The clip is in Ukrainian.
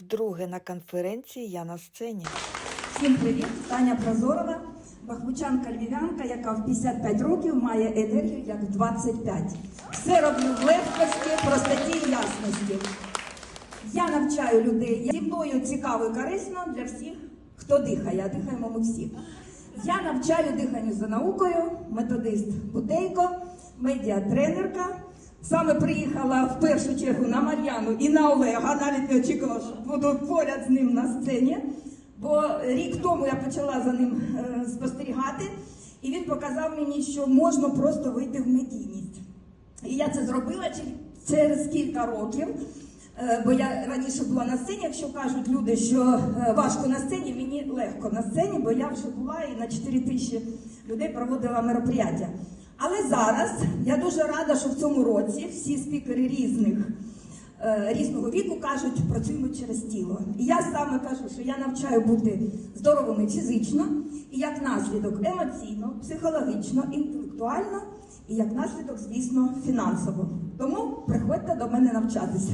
Вдруге на конференції я на сцені. Всім привіт! Таня Прозорова, бахмучанка львів'янка, яка в 55 років має енергію як в 25. Все роблю в легкості, простоті і ясності. Я навчаю людей. Зі мною цікаво і корисно для всіх, хто дихає, а дихаємо ми всі. Я навчаю диханню за наукою, методист Бутейко, медіатренерка. Саме приїхала в першу чергу на Мар'яну і на Олега. Навіть не очікувала, що буду поряд з ним на сцені. Бо рік тому я почала за ним е, спостерігати, і він показав мені, що можна просто вийти в медійність. І я це зробила через кілька років. Е, Бо я раніше була на сцені, якщо кажуть люди, що е, важко на сцені, мені легко на сцені, бо я вже була і на 4 тисячі людей проводила мероприятия. Але зараз я дуже рада, що в цьому році всі спікери різних е, різного віку кажуть, працюємо через тіло. І я саме кажу, що я навчаю бути здоровими фізично, і як наслідок емоційно, психологічно, інтелектуально, і як наслідок, звісно, фінансово. Тому приходьте до мене навчатися.